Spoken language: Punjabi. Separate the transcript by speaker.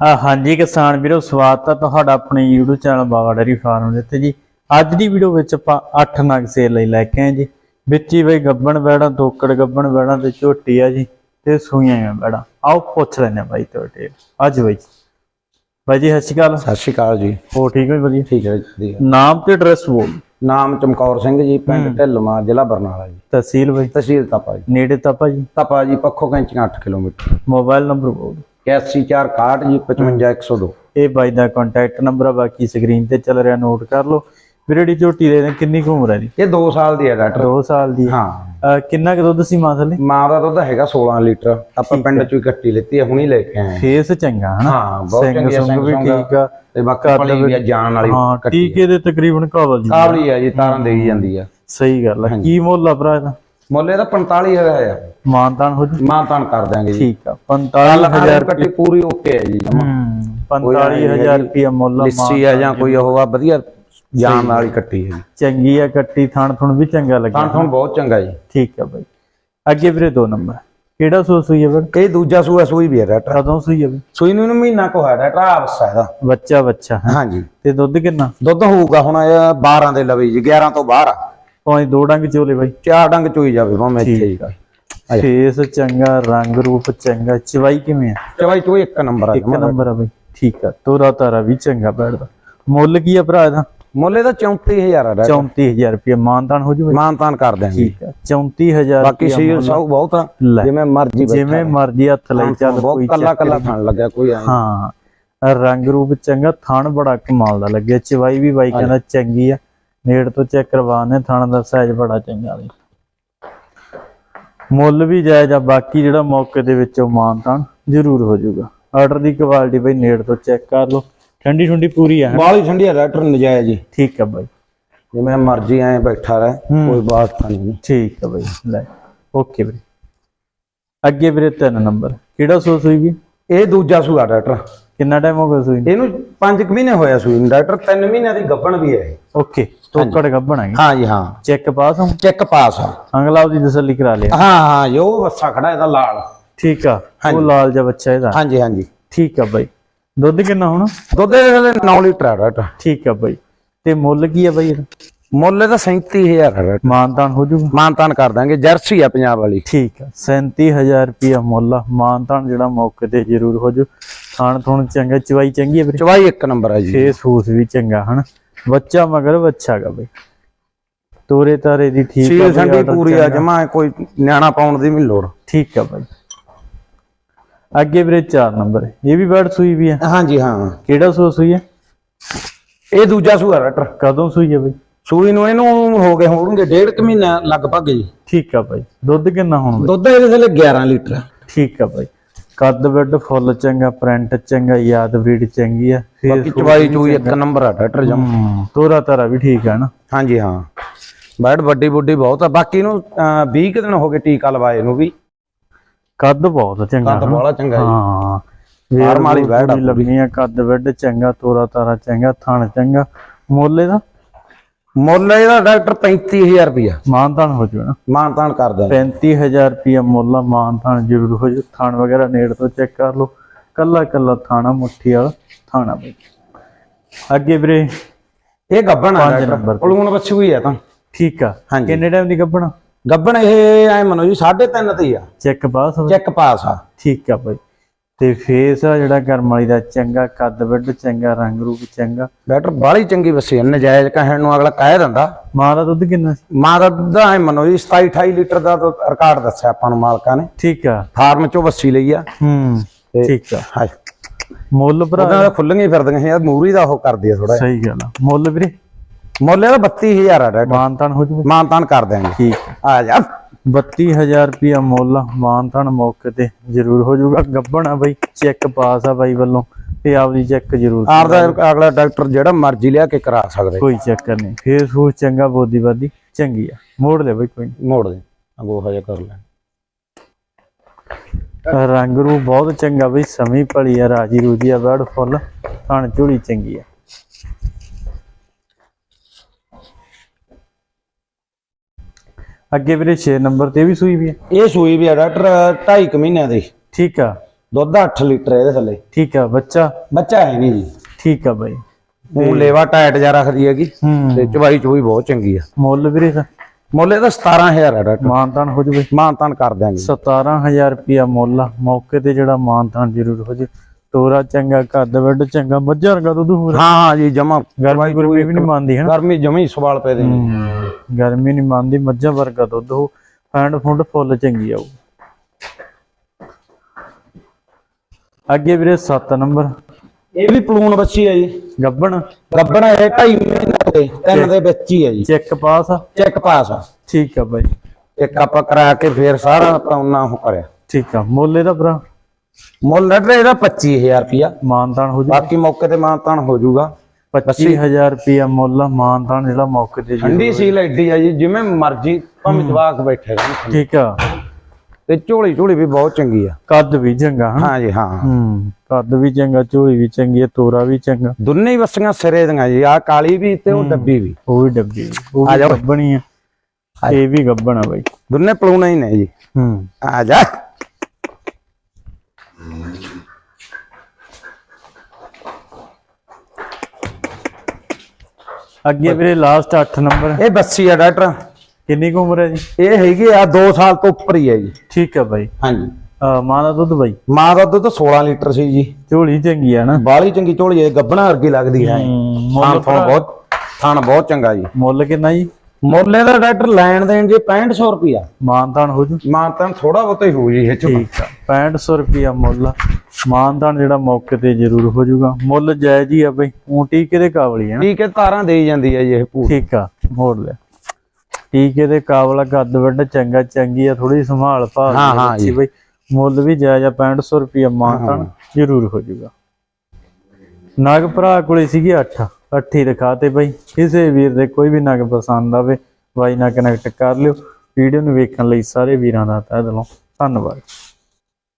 Speaker 1: ਹਾਂਜੀ ਕਿਸਾਨ ਵੀਰੋ ਸਵਾਗਤ ਹੈ ਤੁਹਾਡਾ ਆਪਣੇ YouTube channel Baga dairy farm ਦੇ ਉੱਤੇ ਜੀ। ਅੱਜ ਦੀ ਵੀਡੀਓ ਵਿੱਚ ਆਪਾਂ 8 ਨਗ ਸੇਲ ਲਈ ਲੈ ਕੇ ਆਏ ਜੀ। ਵਿੱਚ ਹੀ ਬਈ ਗੱਬਣ ਬੈੜਾਂ ਤੋਕੜ ਗੱਬਣ ਬੈੜਾਂ ਤੇ ਝੋਟੀ ਆ ਜੀ ਤੇ ਸੂਈਆਂ ਆ ਬੈੜਾਂ। ਆਓ ਪੁੱਛ ਲੈਣੇ ਬਾਈ ਤੁਹਾਡੇ ਅੱਜ ਬਾਈ। ਜੀ ਬਾਈ ਜੀ ਸਤਿ ਸ਼੍ਰੀ ਅਕਾਲ।
Speaker 2: ਸਤਿ ਸ਼੍ਰੀ ਅਕਾਲ ਜੀ।
Speaker 1: ਹੋ ਠੀਕ ਹੋ ਵਧੀਆ?
Speaker 2: ਠੀਕ ਹੈ ਜੀ
Speaker 1: ਨਾਮ ਤੇ ਐਡਰੈਸ ਬੋਲ।
Speaker 2: ਨਾਮ ਚਮਕੌਰ ਸਿੰਘ ਜੀ ਪਿੰਡ ਢਿੱਲਵਾਂ ਜ਼ਿਲ੍ਹਾ ਬਰਨਾਲਾ ਜੀ।
Speaker 1: ਤਹਿਸੀਲ ਬਾਈ।
Speaker 2: ਤਹਿਸੀਲ ਤਪਾ ਜੀ।
Speaker 1: ਨੇੜੇ ਤਾਂ ਭਾਜੀ
Speaker 2: Tapa ji Pakho Kainchian 8 kilometre.
Speaker 1: Mobile number ਬੋਲ।
Speaker 2: 8461 ਜੀ 55102
Speaker 1: ਇਹ ਬਾਈ ਦਾ ਕੰਟੈਕਟ ਨੰਬਰ ਆ ਬਾਕੀ ਸਕਰੀਨ ਤੇ ਚੱਲ ਰਿਹਾ ਨੋਟ ਕਰ ਲਓ। ਵੀਰੜੀ ਝੋਟੀ ਦੇ ਕਿੰਨੀ ਕੁ ਉਮਰ ਹੈ ਦੀ
Speaker 2: ਇਹ 2 ਸਾਲ ਦੀ ਹੈ ਡਾਕਟਰ।
Speaker 1: 2 ਸਾਲ ਦੀ ਹੈ। ਕਿੰਨਾ ਕੁ ਦੁੱਧ ਸੀ ਮਾਂ ਥੱਲੇ?
Speaker 2: ਮਾਂ ਦਾ ਦੁੱਧ ਹੈਗਾ 16 ਲੀਟਰ। ਆਪਾਂ ਪਿੰਡ ਚੋਂ ਕੱਟੀ ਲਿੱਤੀ ਹੈ ਹੁਣੀ ਲੈ ਕੇ ਆਏ।
Speaker 1: ਫੇਸ ਚੰਗਾ ਹਨਾ?
Speaker 2: ਹਾਂ ਬਹੁਤ ਚੰਗੀ
Speaker 1: ਸੁੰਗ ਵੀ ਠੀਕ ਆ।
Speaker 2: ਤੇ ਬਾਕੀ ਪਲੀ ਵੀ ਆ ਜਾਣ ਵਾਲੀ
Speaker 1: ਹਾਂ ਟੀਕੇ ਦੇ ਤਕਰੀਬਨ ਕਾਬਲ ਜੀ।
Speaker 2: ਕਾਬਲੀ ਹੈ ਜੀ ਤਾਰਾਂ ਦੇਈ ਜਾਂਦੀ ਆ।
Speaker 1: ਸਹੀ ਗੱਲ ਆ। ਕੀ ਮੁੱਲ ਆ ਭਰਾ ਇਹਦਾ?
Speaker 2: ਮੁੱਲ ਇਹਦਾ 45000 ਆ।
Speaker 1: ਮਾਨਤਾਨ ਹੋ ਜੂ?
Speaker 2: ਮਾਂ ਤਾਨ ਕਰ ਦਾਂਗੇ ਜੀ।
Speaker 1: ਠੀਕ ਆ 45000
Speaker 2: ਹਜ਼ਾਰ ਕੱਟੀ ਪੂਰੀ ਓਕੇ ਹੈ ਜੀ ਜਮਾਂ।
Speaker 1: ਹੂੰ 45000 ਰੁਪਿਆ ਮੁੱਲ
Speaker 2: ਲਿੱਸੀ ਆ ਜਾਂ ਕੋਈ ਉਹ ਆ ਵਧੀਆ ਜਾਨ ਵਾਲੀ ਕੱਟੀ ਹੈ ਜੀ।
Speaker 1: ਚੰਗੀ ਆ ਕੱਟੀ ਥਣ ਥੁਣ ਵੀ ਚੰਗਾ ਲੱਗਿਆ।
Speaker 2: ਤਾਂ ਤੁਹਾਨੂੰ ਬਹੁਤ ਚੰਗਾ ਜੀ।
Speaker 1: ਠੀਕ ਆ ਬਾਈ। ਅੱਗੇ ਵੀਰੇ ਦੋ ਨੰਬਰ। ਕਿਹੜਾ ਸੂ ਸੂਈ ਹੈ ਵੀਰ
Speaker 2: ਇਹ ਦੂਜਾ ਸੂਆ ਸੂਈ ਵੀ ਹੈ ਡਾਕਟਰ
Speaker 1: ਕਦੋਂ ਸੂਈ ਹੈ?
Speaker 2: ਸੂਈ ਨੂੰ ਮਹੀਨਾ ਕੋ ਹੈ ਡਾਕਟਰ ਆ ਬਸ ਇਹਦਾ।
Speaker 1: ਬੱਚਾ ਬੱਚਾ ਹੈ?
Speaker 2: ਹਾਂਜੀ।
Speaker 1: ਤੇ ਦੁੱਧ ਕਿੰਨਾ?
Speaker 2: ਦੁੱਧ ਹੋਊਗਾ ਹੁਣ ਇਹ 12 ਦੇ ਲਵੇ ਜੀ 11 ਤੋਂ ਬਾਹਰ ਆ
Speaker 1: ਪੰਜ ਦੋ ਡੰਗ ਚੋਲੇ ਬਾਈ।
Speaker 2: ਚਾਰ ਡੰਗ ਚੋਈ ਜਾਵੇ ਭਾਵੇਂ ਇੱਥੇ ਹੀ। ਆ।
Speaker 1: ਫੇਸ ਚੰਗਾ ਰੰਗ ਰੂਪ ਚੰਗਾ ਚਵਾਈ ਕਿਵੇਂ ਆ?
Speaker 2: ਚਵਾਈ ਚੋਈ ਇੱਕ ਨੰਬਰ ਆ
Speaker 1: ਇੱਕ ਨੰਬਰ ਆ ਬਈ। ਠੀਕ ਆ ਤੋਰਾ ਤਾਰਾ ਵੀ ਚੰਗਾ ਬੈਠਦਾ ਮੁੱਲ ਕੀ ਆ ਭਰਾ ਇਹਦਾ?
Speaker 2: ਮੁੱਲ ਇਹਦਾ 34000 ਆ ਡਾਕਟਰ
Speaker 1: 34000 ਰੁਪਏ ਮਾਨਤਾਨ ਹੋ ਜੂਵੇ
Speaker 2: ਮਾਨ ਤਾਨ ਕਰ ਦਿਆਂਗੇ।
Speaker 1: ਠੀਕ ਆ 34000
Speaker 2: ਬਾਕੀ ਸੀ ਸਭ ਬਹੁਤ ਆ। ਜਿਵੇਂ ਮਰਜ਼ੀ
Speaker 1: ਜਿਵੇਂ ਮਰਜ਼ੀ ਹੱਥ ਲਈ ਚੱਲ ਕੋਈ
Speaker 2: ਕੱਲਾ ਕੱਲਾ ਥਣ ਲੱਗਿਆ ਕੋਈ ਐ
Speaker 1: ਹਾਂ ਰੰਗ ਰੂਪ ਚੰਗਾ ਥਣ ਬੜਾ ਕਮਾਲ ਦਾ ਲੱਗਿਆ ਚਵਾਈ ਵੀ ਬਾਈ ਕਹਿੰਦਾ ਚੰਗੀ ਆ। ਨੇੜ ਤੋਂ ਚੈੱਕ ਕਰਵਾਣੇ ਥਣ ਦਾ ਸਾਈਜ਼ ਬੜਾ ਚੰਗਾ ਬਈ ਮੁੱਲ ਵੀ ਜਾਇਜ਼ ਆ ਬਾਕੀ ਜਿਹੜਾ ਮੌਕੇ ਦੇ ਵਿੱਚ ਉਹ ਮਾਨਤਾਨ ਜ਼ਰੂਰ ਹੋ ਜਾਊਗਾ। ਆਰਡਰ ਦੀ ਕੁਆਲਿਟੀ ਬਈ ਨੇੜ ਤੋਂ ਚੈੱਕ ਕਰ ਲਓ। ਠੰਡੀ ਠੰਡੀ ਪੂਰੀ ਆ
Speaker 2: ਬਾਲੀ ਠੰਡੀ ਆ ਡਾਕਟਰ ਨਜਾਇਜ਼ ਜੀ
Speaker 1: ਠੀਕ ਆ ਬਾਈ।
Speaker 2: ਜਿਵੇਂ ਮਰਜ਼ੀ ਐ ਬੈਠਾ ਰਹਿ ਕੋਈ ਬਾਤ ਨਹੀਂ।
Speaker 1: ਠੀਕ ਆ ਬਾਈ ਲੈ ਓਕੇ ਵੀਰੇ ਅੱਗੇ ਵੀਰੇ ਤਿੰਨ ਨੰਬਰ। ਕਿਹੜਾ ਸੋ ਸੂਈ ਵੀ?
Speaker 2: ਇਹ ਦੂਜਾ ਸੂਆ ਡਾਕਟਰ।
Speaker 1: ਕਿੰਨਾ ਟਾਈਮ ਹੋ ਗਿਆ ਸੂਈ ਨੂੰ?
Speaker 2: ਇਹਨੂੰ 5 ਮਹੀਨੇ ਹੋਇਆ ਸੂਈ ਨੂੰ। ਡਾਕਟਰ 3 ਮਹੀਨਿਆਂ ਦੀ ਗੱਭਣ ਵੀ ਹੈ।
Speaker 1: ਓਕੇ ਤੋਕੜ ਗੱਬਣਾਗੀ
Speaker 2: ਹਾਂ ਜੀ ਹਾਂ।
Speaker 1: ਚੈੱਕ ਪਾਸ ਹਾਂ
Speaker 2: ਚੈੱਕ ਪਾਸ ਆ
Speaker 1: ਅੰਗਲਾਬ ਦੀ ਤਸੱਲੀ ਕਰਾ ਲਿਆ।
Speaker 2: ਹਾਂ ਹਾਂ ਜੋ ਬੱਸਾ ਖੜਾ ਇਹਦਾ ਲਾਲ।
Speaker 1: ਠੀਕ ਆ ਉਹ ਲਾਲ ਜਿਹਾ ਬੱਚਾ ਇਹਦਾ।
Speaker 2: ਹਾਂਜੀ ਹਾਂਜੀ।
Speaker 1: ਠੀਕ ਆ ਬਾਈ। ਦੁੱਧ ਕਿੰਨਾ ਹੋਣਾ?
Speaker 2: ਦੁੱਧ ਇਹਦੇ 9 ਲੀਟਰ ਆ ਡਾਕਟਰ।
Speaker 1: ਠੀਕ ਆ ਬਾਈ। ਤੇ ਮੁੱਲ ਕੀ ਆ ਬਾਈ ਇਹਦਾ?
Speaker 2: ਮੁੱਲ ਇਹਦਾ 37000 ਆ ਡਾਕਟਰ
Speaker 1: ਮਾਨਤਾਨ ਹੋ ਜੂਗਾ।
Speaker 2: ਮਾਨਤਾਨ ਕਰ ਦਾਂਗੇ ਜਰਸੀ ਆ ਪੰਜਾਬ ਵਾਲੀ।
Speaker 1: ਠੀਕ ਆ 37000 ਰੁਪਿਆ ਮੁੱਲ ਆ। ਮਾਨਤਾਨ ਜਿਹੜਾ ਮੌਕੇ ਤੇ ਜ਼ਰੂਰ ਹੋ ਜੂ। ਖਾਣ ਥੋਣ ਚੰਗਾ ਚਵਾਈ ਚੰਗੀ ਆ ਵੀਰੇ?
Speaker 2: ਚਵਾਈ ਇੱਕ ਨੰਬਰ ਆ ਜੀ।
Speaker 1: ਫੇਸ ਫੂਸ ਵੀ ਚੰਗਾ ਹਨ? ਬੱਚਾ ਮਗਰ ਬੱਚਾ ਗਾ ਬਈ। ਤੋਰੇ ਤਾਰੇ ਦੀ ਠੀਕ ਆ order
Speaker 2: ਪੂਰੀ ਆ। ਜਮਾ ਕੋਈ ਨਿਆਣਾ ਪਾਉਣ ਦੀ ਵੀ ਲੋੜ।
Speaker 1: ਠੀਕ ਆ ਬਾਈ। ਅੱਗੇ ਵੀਰੇ 4 ਨੰਬਰ ਇਹ ਵੀ ਬੈਡ ਸੂਈ ਵੀ ਆ
Speaker 2: ਹਾਂਜੀ ਹਾਂ।
Speaker 1: ਕਿਹੜਾ ਸੂਈ ਆ
Speaker 2: ਇਹ ਦੂਜਾ ਸੂਆ ਡਾਕਟਰ
Speaker 1: ਕਦੋਂ ਸੂਈ ਆ ਬਈ?
Speaker 2: ਸੂਈ ਨੂੰ ਇਹਨੂੰ ਹੋ ਗਏ ਹੋਣਗੇ ਡੇਢ ਕੁ ਮਹੀਨਾ ਲਗਭਗ ਜੀ।
Speaker 1: ਠੀਕ ਆ ਬਾਈ ਦੁੱਧ ਕਿੰਨਾ ਹੁਣ ਬਈ
Speaker 2: ਦੁੱਧ ਇਹਦੇ ਥੱਲੇ 11 ਲੀਟਰ ਆ।
Speaker 1: ਠੀਕ ਆ ਬਾਈ ਕੱਦ ਬੈਡ ਫੁੱਲ ਚੰਗਾ ਪ੍ਰਿੰਟ ਚੰਗਾ ਯਾਦ ਬਰੀਡ ਚੰਗੀ ਆ।
Speaker 2: ਬਾਕੀ ਚਵਾਈ ਚੂਈ ਇੱਕ ਨੰਬਰ ਆ ਡਾਕਟਰ ਜਮਾ।
Speaker 1: ਤੋਰਾ ਤਾਰਾ ਵੀ ਠੀਕ ਆ ਨਾ?
Speaker 2: ਹਾਂਜੀ ਹਾਂ। ਬੈਡ ਵੱਡੀ ਬੁੱਢੀ ਬਹੁਤ ਆ। ਬਾਕੀ ਨੂੰ 20 ਕੁ ਦਿਨ ਹੋ ਗਏ ਟੀਕਾ ਲਵਾਏ ਨੂੰ ਵੀ।
Speaker 1: ਕੱਦ ਬਹੁਤ ਚੰਗਾ
Speaker 2: ਕੱਦ ਬੜਾ ਚੰਗਾ ਜੀ।
Speaker 1: ਹਾਂ।
Speaker 2: ਫਾਰਮ ਵਾਲੀ ਵੈੜ ਆ
Speaker 1: ਪੂਰੀ। ਲੰਮੀ ਆ ਕੱਦ ਬੈਡ ਚੰਗਾ ਤੋਰਾ ਤਾਰਾ ਚੰਗਾ ਥਣ ਚੰਗਾ। ਮੁੱਲ ਇਹਦਾ?
Speaker 2: ਮੁੱਲ ਇਹਦਾ ਡਾਕਟਰ 35000 ਰੁਪਇਆ।
Speaker 1: ਮਾਨਤਾਨ ਹੋ ਜੂ ਨਾ।
Speaker 2: ਮਾਨਤਾਨ ਕਰ ਦਾਂਗੇ
Speaker 1: 35000 ਰੁਪਿਆ ਮੁੱਲ ਮਾਨਤਾਨ ਜ਼ਰੂਰ ਹੋ ਜੂ ਥਣ ਵਗੈਰਾ ਨੇੜ ਤੋਂ ਚੈੱਕ ਕਰ ਲਓ। ਕੱਲਾ ਕੱਲਾ ਥਾਣਾ ਮੁੱਠੀ ਵਾਲਾ ਥਾਣਾ ਬਈ। ਅੱਗੇ ਵੀਰੇ
Speaker 2: ਇਹ ਗੱਬਣ ਆ ਡਾਕਟਰ। ਪਲੂਣ ਬੱਚੀ ਹੋਈ ਆ ਤਾਂ।
Speaker 1: ਠੀਕ ਆ। ਕਿੰਨੇ ਟਾਈਮ ਦੀ ਗੱਭਣਾ
Speaker 2: ਗੱਬਣ ਇਹ ਐ ਮੰਨੋ ਜੀ 3.5 ਤੇ ਹੀ ਆ।
Speaker 1: ਚੈੱਕ ਪਾਸ ਹੋ
Speaker 2: ਚੈੱਕ ਪਾਸ ਆ।
Speaker 1: ਠੀਕ ਆ ਬਈ। ਤੇ ਫੇਸ ਆ ਜਿਹੜਾ ਕਰਮ ਵਾਲੀ ਦਾ ਚੰਗਾ ਕੱਦ ਬੈਡ ਚੰਗਾ ਰੰਗ ਰੂਪ ਚੰਗਾ।
Speaker 2: ਡਾਕਟਰ ਬਾਹਲੀ ਚੰਗੀ ਵਸੀ ਨਜਾਇਜ਼ ਕਹਿਣ ਨੂੰ ਅਗਲਾ ਕਹਿ ਦਿੰਦਾ।
Speaker 1: ਮਾਂ ਦਾ ਦੁੱਧ ਕਿੰਨਾ ਸੀ?
Speaker 2: ਮਾਂ ਦਾ ਦੁੱਧ ਐ ਮੰਨੋ ਜੀ 27 28 ਲੀਟਰ ਦਾ ਤਾਂ ਰਿਕਾਰਡ ਦੱਸਿਆ ਆਪਾਂ ਨੂੰ ਮਾਲਕਾਂ ਨੇ।
Speaker 1: ਠੀਕ ਆ।
Speaker 2: ਫਾਰਮ ਚੋਂ ਵੱਸੀ ਲਈ ਆ।
Speaker 1: ਹੂੰ ਠੀਕ ਆ।
Speaker 2: ਹਾਂ।
Speaker 1: ਮੁੱਲ ਭਰਾ
Speaker 2: ਉਹਨਾਂ ਦਾ ਖੁੱਲੀਆਂ ਫਿਰਦੀਆਂ ਯਾਰ ਮੂਰੀ ਦਾ ਉਹ ਕਰਦੀ ਆ ਥੋੜਾ
Speaker 1: ਸਹੀ ਗੱਲ ਆ। ਮੁੱਲ ਵੀਰੇ?
Speaker 2: ਮੁੱਲ ਇਹਦਾ 32000 ਆ ਡਾਕਟਰ
Speaker 1: ਮਾਨਤਾਨ ਹੋ ਜੂ
Speaker 2: ਮਾਨਤਾਨ ਕਰ ਦਿਆਂਗੇ।
Speaker 1: ਠੀਕ
Speaker 2: ਆ ਜਾ।
Speaker 1: 32000 ਰੁਪਿਆ ਮੁੱਲ ਮਾਨਤਾਨ ਮੌਕੇ ਤੇ ਜ਼ਰੂਰ ਹੋ ਜਾਊਗਾ। ਗੱਬਣ ਆ ਬਈ ਚੈੱਕ ਪਾਸ ਆ ਬਾਈ ਵੱਲੋਂ ਤੇ ਆਪਦੀ ਚੈੱਕ ਜ਼ਰੂਰ
Speaker 2: ਆਪ ਦਾ ਅਗਲਾ ਡਾਕਟਰ ਜਿਹੜਾ ਮਰਜ਼ੀ ਲਿਆ ਕੇ ਕਰਾ ਸਕਦੇ।
Speaker 1: ਕੋਈ ਚੱਕਰ ਨਹੀਂ। ਫੇਸ ਫੂਸ ਚੰਗਾ ਬੋਦੀ ਚੰਗੀ ਆ। ਮੋੜ ਲੈ ਬਈ ਕੋਈ।
Speaker 2: ਮੋੜ ਦੇ ਅਗੋ ਹਜਾ ਕਰ ਲੈ।
Speaker 1: ਰੰਗ ਰੂ ਬਹੁਤ ਚੰਗਾ ਬਈ ਸਮੀ ਭਲੀ ਆ ਰਾਜੀ ਰੂਜੀ ਆ ਬੜ ਫੁੱਲ ਥਣ ਝੂੜੀ ਚੰਗੀ ਆ। ਅੱਗੇ ਵੀਰੇ 6 ਨੰਬਰ ਤੇ ਵੀ ਸੂਈ ਵੀ ਆ
Speaker 2: ਇਹ ਸੂਈ ਵੀ ਆ ਡਾਕਟਰ 2.5 ਮਹੀਨਿਆਂ ਦੀ।
Speaker 1: ਠੀਕ ਆ।
Speaker 2: ਦੁੱਧ 8 ਲੀਟਰ ਇਹਦੇ ਥੱਲੇ।
Speaker 1: ਠੀਕ ਆ ਬੱਚਾ?
Speaker 2: ਬੱਚਾ ਹੈ ਨਹੀਂ ਜੀ।
Speaker 1: ਠੀਕ ਆ ਬਾਈ।
Speaker 2: ਉਹ ਲੇਵਾ ਟਾਈਟ ਜਾ ਰੱਖਦੀ ਹੈਗੀ।
Speaker 1: ਹੂੰ।
Speaker 2: ਤੇ ਚਵਾਈ ਚੁਈ ਬਹੁਤ ਚੰਗੀ ਆ।
Speaker 1: ਮੁੱਲ ਵੀਰੇ ਦਾ?
Speaker 2: ਮੁੱਲ ਇਹਦਾ 17000 ਹੈ ਡਾਕਟਰ।
Speaker 1: ਮਾਨਤਾਨ ਹੋ ਜੂਵੇ
Speaker 2: ਮਾਨਤਾਨ ਕਰ ਦਿਆਂਗੇ।
Speaker 1: 17000 ਰੁਪਿਆ ਮੁੱਲ ਆ। ਮੌਕੇ ਤੇ ਜਿਹੜਾ ਮਾਨਤਾਨ ਜ਼ਰੂਰ ਹੋ ਜੇ। ਤੋਰਾ ਚੰਗਾ ਕੱਦ ਵੱਡ ਚੰਗਾ ਮੱਝਾਂ ਵਰਗਾ ਦੁੱਧ ਹੋਰ।
Speaker 2: ਹਾਂ ਹਾਂ ਜੀ ਜਮਾ
Speaker 1: ਗਰਮੀ ਗੁਰਮੀ ਵੀ ਨਹੀਂ ਮੰਨਦੀ ਹਨਾ?
Speaker 2: ਗਰਮੀ ਜਮੀ ਸਵਾਲ ਪੈ ਦੇ
Speaker 1: ਗਰਮੀ ਨਹੀਂ ਮੰਨਦੀ ਮੱਝਾਂ ਵਰਗਾ ਦੁੱਧ ਹੋ ਫੈਂਡ ਫੁੰਡ ਫੁੱਲ ਚੰਗੀ ਆਊ। ਅੱਗੇ ਵੀਰੇ 7 ਨੰਬਰ।
Speaker 2: ਇਹ ਵੀ ਪਲੂਨ ਬੱਚੀ ਹੈ ਜੀ।
Speaker 1: ਗੱਬਣ।
Speaker 2: ਗੱਬਣ ਹੈ 2.5 ਮਹੀਨੇ ਦੇ ਤਿੰਨ ਦੇ ਵਿੱਚ ਹੀ ਹੈ ਜੀ।
Speaker 1: ਚੈੱਕ ਪਾਸ?
Speaker 2: ਚੈੱਕ ਪਾਸ
Speaker 1: ਠੀਕ ਆ ਬਾਈ।
Speaker 2: ਇੱਕ ਆਪਾਂ ਕਰਾ ਕੇ ਫੇਰ ਸਾਰਾ ਆਪਾਂ ਉਹਨਾਂ ਉਹ ਕਰਿਆ।
Speaker 1: ਠੀਕ ਆ ਮੁੱਲ ਇਹਦਾ ਭਰਾ।
Speaker 2: ਮੁੱਲ ਡਾਕਟਰ ਇਹਦਾ 25000 ਰੁਪਿਆ
Speaker 1: ਮਾਨਤਾਨ ਹੋ ਜੂ।
Speaker 2: ਬਾਕੀ ਮੌਕੇ ਤੇ ਮਾਨਤਾਨ ਹੋ ਜਾਊਗਾ
Speaker 1: 25000 ਰੁਪਿਆ ਮੁੱਲ ਆ, ਮਾਨਤਾਨ ਜਿਹੜਾ ਮੌਕੇ ਤੇ
Speaker 2: ਠੰਡੀ ਸੀਲ ਐਡੀ ਆ ਜੀ ਜਿਵੇਂ ਮਰਜ਼ੀ ਭਾਵੇਂ ਜਵਾਕ ਬੈਠੇ ਰਹਿਣ
Speaker 1: ਠੀਕ ਆ।
Speaker 2: ਤੇ ਝੋਲੀ ਝੋਲੀ ਵੀ ਬਹੁਤ ਚੰਗੀ ਆ।
Speaker 1: ਕੱਦ ਵੀ ਚੰਗਾ ਹਨਾ?
Speaker 2: ਹਾਂ ਜੀ ਹਾਂ।
Speaker 1: ਹੂੰ ਕੱਦ ਵੀ ਚੰਗਾ ਝੋਲੀ ਵੀ ਚੰਗੀ ਹੈ ਤੋਰਾ ਵੀ ਚੰਗਾ।
Speaker 2: ਦੋਨੇ ਹੀ ਵਸੀਆਂ ਸਿਰੇ ਦੀਆਂ ਜੀ ਆ ਕਾਲੀ ਵੀ ਤੇ ਉਹ ਡੱਬੀ ਵੀ।
Speaker 1: ਉਹ ਵੀ ਡੱਬੀ ਉਹ
Speaker 2: ਆ
Speaker 1: ਵੀ
Speaker 2: ਜਾਓ।
Speaker 1: ਗੱਬਣੀ ਆ। ਇਹ ਵੀ ਗੱਬਣ ਆ ਬਾਈ।
Speaker 2: ਦੋਨੇ ਪਲੂਣਾ ਹੀ ਨੇ ਜੀ।
Speaker 1: ਹੂੰ।
Speaker 2: ਆ ਜਾ।
Speaker 1: ਅੱਗੇ ਵੀਰੇ ਲਾਸਟ 8 ਨੰਬਰ
Speaker 2: ਇਹ ਬੱਸੀ ਆ ਡਾਕਟਰ।
Speaker 1: ਕਿੰਨੀ ਕੁ ਉਮਰ ਹੈ ਜੀ?
Speaker 2: ਇਹ ਹੈਗੀ ਆ 2 ਸਾਲ ਤੋਂ ਉੱਪਰ ਹੀ ਹੈ ਜੀ।
Speaker 1: ਠੀਕ ਆ ਬਾਈ।
Speaker 2: ਹਾਂਜੀ।
Speaker 1: ਮਾਂ ਦਾ ਦੁੱਧ ਬਾਈ?
Speaker 2: ਮਾਂ ਦਾ ਦੁੱਧ 16 ਲੀਟਰ ਸੀ ਜੀ।
Speaker 1: ਝੋਲੀ ਚੰਗੀ ਆ ਨਾ।
Speaker 2: ਬਾਲੀ ਚੰਗੀ ਝੋਲੀ ਹੈ ਗੱਬਣਾ ਵਰਗੀ ਲੱਗਦੀ ਹੈ।
Speaker 1: ਹੂੰ,
Speaker 2: ਥਾਣ ਬਹੁਤ ਥਾਣ ਬਹੁਤ ਚੰਗਾ ਜੀ।
Speaker 1: ਮੁੱਲ ਕਿੰਨਾ ਜੀ?
Speaker 2: ਮੁੱਲੇ ਦਾ ਡਾਕਟਰ ਲੈਣ ਦੇਣ ਜੀ 6500 ਰੁਪਿਆ
Speaker 1: ਮਾਨਤਾਨ ਹੋ ਜੂ।
Speaker 2: ਮਾਨਤਾਨ ਥੋੜਾ ਬਹੁਤਾ ਹੀ ਹੋਊ ਜੀ ਇਹ ਚ
Speaker 1: ਠੀਕ ਆ 6500 ਰੁਪਿਆ ਮੁੱਲ ਆ। ਮਾਨਤਾਨ ਜਿਹੜਾ ਮੌਕੇ ਤੇ ਜ਼ਰੂਰ ਹੋ ਜੂਗਾ। ਮੁੱਲ ਜਾਇਜ਼ ਹੀ ਆ ਬਈ ਊਂ ਟੀਕੇ ਦੇ ਕਾਬਲੀ ਹੈ
Speaker 2: ਠੀਕ ਹੈ ਤਾਰਾਂ ਦੇਈ ਜਾਂਦੀ ਹੈ ਜੀ ਇਹ ਪੂਰੀ।
Speaker 1: ਠੀਕ ਆ ਮੋੜ ਲਿਆ ਟੀਕੇ ਦੇ ਕਾਬਲਾ ਕੱਦ ਵੱਡ ਚੰਗਾ ਚੰਗੀ ਆ ਥੋੜੀ ਸੰਭਾਲ ਭਾਲ
Speaker 2: ਹਾਂ, ਹਾਂ ਜੀ।
Speaker 1: ਬਈ ਮੁੱਲ ਵੀ ਜਾਇਜ਼ ਆ 6500 ਰੁਪਿਆ ਮਾਨਤਾਨ ਜ਼ਰੂਰ ਹੋ ਜੂਗਾ। ਨਗ ਭਰਾ ਕੋਲੇ ਸੀਗੀ 8 ਅੱਠੀ ਦਿਖਾਤੇ ਬਈ। ਕਿਸੇ ਵੀਰ ਦੇ ਕੋਈ ਵੀ ਨਗ ਪਸੰਦ ਆਵੇ, ਬਾਈ ਨਾਲ ਕਨੈਕਟ ਕਰ ਲਿਓ। ਵੀਡੀਓ ਨੂੰ ਵੇਖਣ ਲਈ ਸਾਰੇ ਵੀਰਾਂ ਦਾ ਤਹਿ ਦਿਲੋਂ ਧੰਨਵਾਦ।